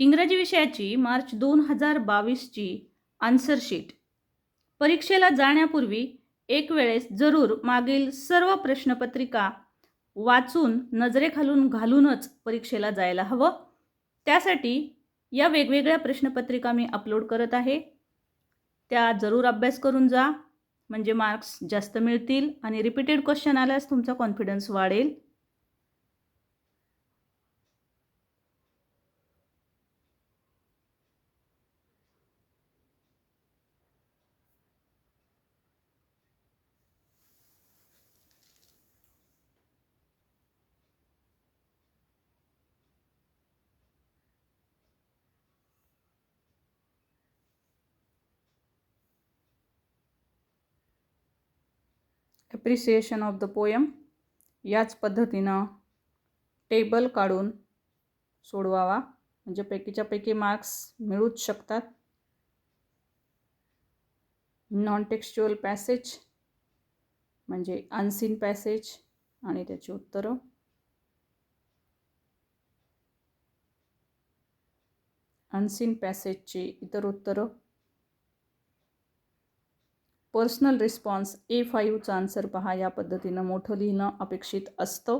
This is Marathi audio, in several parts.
इंग्रजी विषयाची मार्च दोन हजार बावीसची आन्सर शीट. परीक्षेला जाण्यापूर्वी एक वेळेस जरूर मागील सर्व प्रश्नपत्रिका वाचून नजरेखालून घालूनच परीक्षेला जायला हवं. त्यासाठी या वेगवेगळ्या प्रश्नपत्रिका मी अपलोड करत आहे. त्या जरूर अभ्यास करून जा. म्हणजे मार्क्स जास्त मिळतील आणि रिपीटेड क्वेश्चन आल्यास तुमचा कॉन्फिडन्स वाढेल. ॲप्रिसिएशन ऑफ द पोयम याच पद्धतीनं टेबल काढून सोडवावा. म्हणजे पैकीच्या पैकी मार्क्स मिळूच शकतात. नॉन टेक्स्च्युअल पॅसेज म्हणजे अनसीन पॅसेज आणि त्याची उत्तरं. अनसीन पॅसेजची इतर उत्तरं. पर्सनल रिस्पॉन्स ए फाईव्हचा आन्सर पहा. या पद्धतीनं मोठं लिहिणं अपेक्षित असतं.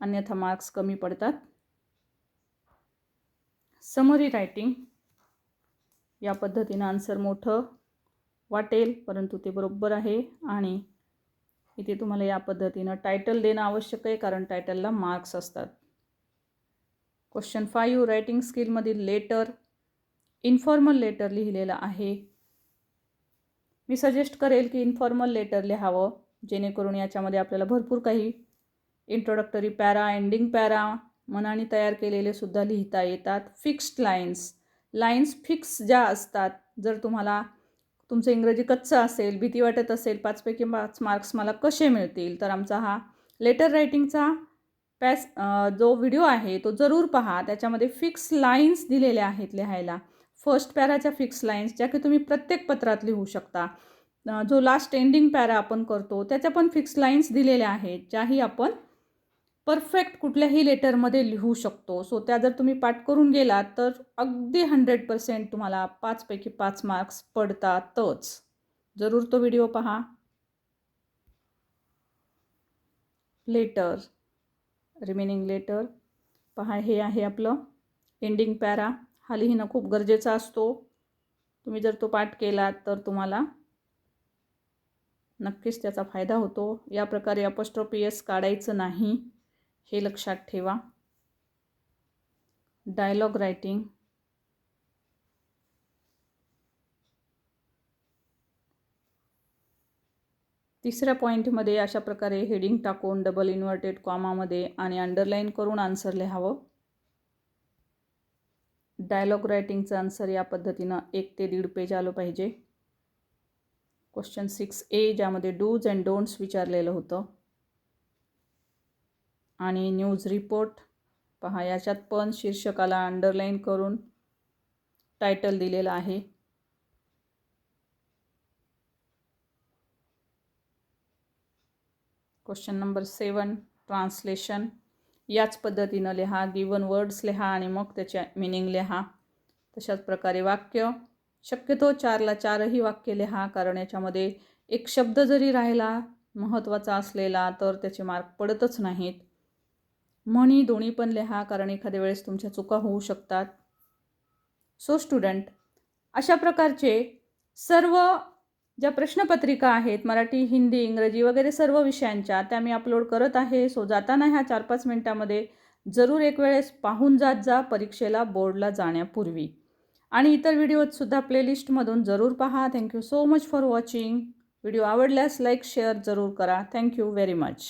अन्यथा मार्क्स कमी पडतात. Summary writing. या पद्धतीनं आन्सर मोठं वाटेल परंतु ते बरोबर आहे. आणि इथे तुम्हाला या पद्धतीनं टायटल देणं आवश्यक आहे कारण टायटलला मार्क्स असतात. Question five. रायटिंग स्किलमधील लेटर इन्फॉर्मल लेटर लिहिलेलं आहे. मी सजेस्ट करेल की इन्फॉर्मल लेटर लिहावं जेणेकरून याच्यामध्ये आपल्याला भरपूर काही इंट्रोडक्टरी पॅरा एंडिंग पॅरा मनाने तयार केलेले सुद्धा लिहिता येतात. फिक्स्ड लाईन्स लाईन्स फिक्स ज्या असतात जर तुम्हाला तुमचं इंग्रजी कच्चं असेल भीती वाटत असेल पाचपैकी पाच मार्क्स मला कसे मिळतील तर आमचा हा लेटर रायटिंगचा पॅस जो व्हिडिओ आहे तो जरूर पहा. त्याच्यामध्ये फिक्स लाईन्स दिलेल्या आहेत लिहायला. फर्स्ट पॅराच्या फिक्स लाईन्स ज्या की तुम्ही प्रत्येक पत्रात लिहू शकता. जो लास्ट एंडिंग पॅरा आपण करतो त्याच्या पण फिक्स लाईन्स दिलेल्या आहेत ज्याही आपण परफेक्ट कुठल्याही लेटरमध्ये लिहू शकतो. सो त्या जर तुम्ही पाठ करून गेलात तर अगदी हंड्रेड पर्सेंट तुम्हाला पाचपैकी पाच मार्क्स पडतातच. जरूर तो व्हिडिओ पहा. लेटर रिमेनिंग लेटर पहा हे आहे आपलं एंडिंग पॅरा. हा लिहिणं खूप गरजेचा असतो. तुम्ही जर तो पाठ केलात तर तुम्हाला नक्कीच त्याचा फायदा होतो. या प्रकारे अपस्ट्रोपियस काढायचं नाही हे लक्षात ठेवा. डायलॉग रायटिंग तिसऱ्या पॉईंटमध्ये अशा प्रकारे हेडिंग टाकून डबल इन्व्हर्टेड कॉमामध्ये आणि अंडरलाईन करून आन्सर लिहावं. डायलॉग रायटिंगचं आन्सर या पद्धतीनं एक ते दीड पेज आलं पाहिजे. क्वेश्चन सिक्स ए ज्यामध्ये डूज अँड डोंट्स विचारलेलं होतं. आणि न्यूज रिपोर्ट पहा याच्यात पण शीर्षकाला अंडरलाईन करून टायटल दिलेलं आहे. क्वेश्चन नंबर सेवन ट्रान्सलेशन याच पद्धतीनं लिहा गिवन वर्ड्स लिहा आणि मग त्याच्या मिनिंग लिहा. तशाच प्रकारे वाक्य. शक्यतो चारला चारही वाक्य लिहा कारण याच्यामध्ये एक शब्द जरी राहिला महत्त्वाचा असलेला तर त्याचे मार्क पडतच नाहीत. म्हणी दोन्ही पण लिहा कारण एखाद्या वेळेस तुमच्या चुका होऊ शकतात. सो स्टुडंट अशा प्रकारचे सर्व ज्या प्रश्नपत्रिका आहेत मराठी हिंदी इंग्रजी वगैरे सर्व विषयांच्या त्या मी अपलोड करत आहे. सो जाताना ह्या चार पाच मिनटामध्ये जरूर एक वेळेस पाहून जात जा परीक्षेला बोर्डला जाण्यापूर्वी. आणि इतर व्हिडिओजसुद्धा प्लेलिस्टमधून जरूर पहा. Thank you so much for watching video आवडल्यास लाईक शेअर जरूर करा. Thank you very much